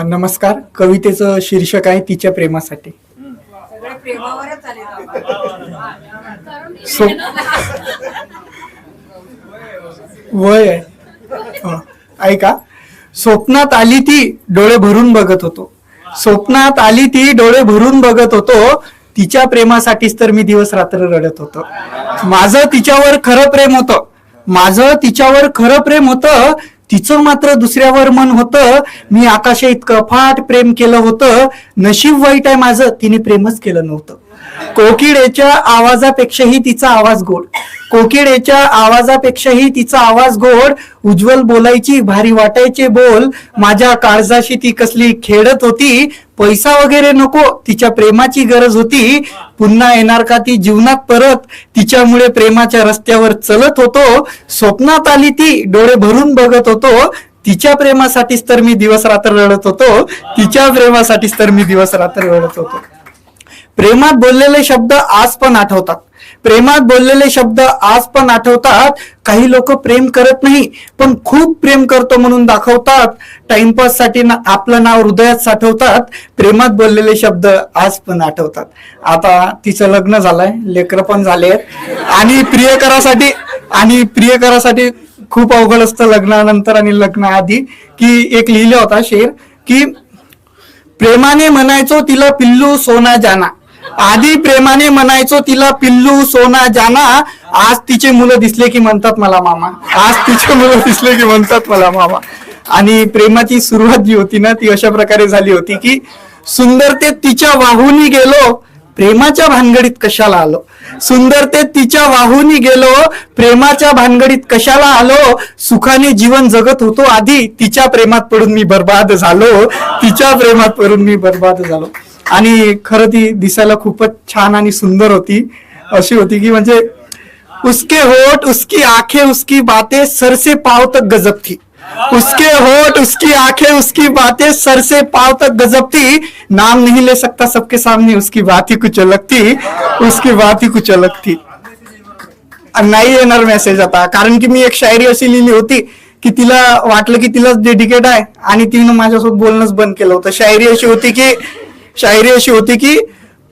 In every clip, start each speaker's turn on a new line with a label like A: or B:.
A: नमस्कार. कवितेचं शीर्षक आहे तिच्या प्रेमासाठी. सो वय ऐका. स्वप्नात आली ती डोळे भरून बघत होतो. स्वप्नात आली ती डोळे भरून बघत होतो. तिच्या प्रेमासाठीच तर मी दिवस रात्र रडत होतो. माझं तिच्यावर खरं प्रेम होतं. माझं तिच्यावर खरं प्रेम होतं. तिचं मात्र दुसऱ्यावर मन होतं. मी आकाशा इतकं फाट प्रेम केलं होतं. नशीब वाईट आहे माझं. तिने प्रेमच केलं नव्हतं. कोकिडेच्या आवाजापेक्षाही तिचा आवाज गोड. कोकिळेच्या आवाजापेक्षाही तिचा आवाज गोड उज्ज्वल बोलायची भारी वाटायचे बोल. माझ्या काळजाशी ती कसली खेळत होती. पैसा वगैरे नको तिच्या प्रेमाची गरज होती. पुन्हा येणार का ती जीवनात परत? तिच्यामुळे प्रेमाच्या रस्त्यावर चलत होतो. स्वप्नात आली ती डोळे भरून बघत होतो. तिच्या प्रेमासाठीच तर मी दिवस रात्र रडत होतो. तिच्या प्रेमासाठीच तर मी दिवस रात्र रडत होतो. प्रेमात बोललेले शब्द आज पण आठवतात. प्रेमात बोललेले शब्द आज पण आठवतात. काही लोक प्रेम करत नाही पण खूप प्रेम करतो म्हणून दाखवतात. टाइमपाससाठी ना आपलं नाव हृदयात साठवतात. प्रेमात बोललेले शब्द आज पण आठवतात. आता तिचं लग्न झालंय लेकर पण झाले आणि प्रियकरासाठी आणि प्रियकरासाठी खूप अवघड असतं लग्नानंतर आणि लग्नाआधी. की एक लिहिलं होता शेर की प्रेमाने म्हणायचो तिला पिल्लू सोना जाना. आधी प्रेमाने म्हणायचो तिला पिल्लू सोना जाना. आज तिचे मुलं दिसले की म्हणतात मला मामा. आज तिचे मुलं दिसले की म्हणतात मला मामा. आणि प्रेमाची सुरुवात जी होती ना ती अशा प्रकारे झाली होती की सुंदरते तिच्या वाहूनी गेलो प्रेमाच्या भानगडीत कशाला आलो? सुंदरतेत तिच्या वाहूनी गेलो प्रेमाच्या भानगडीत कशाला आलो? सुखाने जीवन जगत होतो आधी तिच्या प्रेमात पडून मी बर्बाद झालो. तिच्या प्रेमात पडून मी बर्बाद झालो. आणि खरं ती दिसायला खूपच छान आणि सुंदर होती. अशी होती की म्हणजे उसके होठ उसकी आंखें उसकी बातें सर से पाव तक गजब थी. उसके होठ उसकी आंखें उसकी बातें सर से पाव तक गजब थी. नाम नहीं ले सकता सबके सामने उसकी बात ही कुछ अलग थी. उसकी बात ही कुछ अलग थी. नाही येणार मेसेज आता. कारण की मी एक शायरी अशी लिहिली होती की तिला वाटलं की तिलाच डेडिकेट आहे आणि तिनं माझ्यासोबत बोलणंच बंद केलं होतं. शायरी अशी होती की शायरी अशी होती की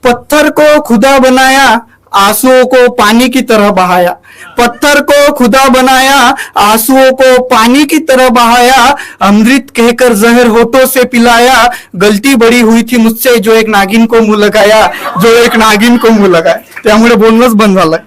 A: पत्थर को खुदा बनाया आंसुओं को पानी की तरह बहाया। पत्थर को खुदा बनाया आंसुओं को पानी की तरह बहाया। अमृत कहकर जहर होठों से पिलाया। गलती बड़ी हुई थी मुझसे जो एक नागिन को मुंह लगाया जो एक नागिन को मुंह लगाया। त्यामुळे बोलणंच बंद झालंय.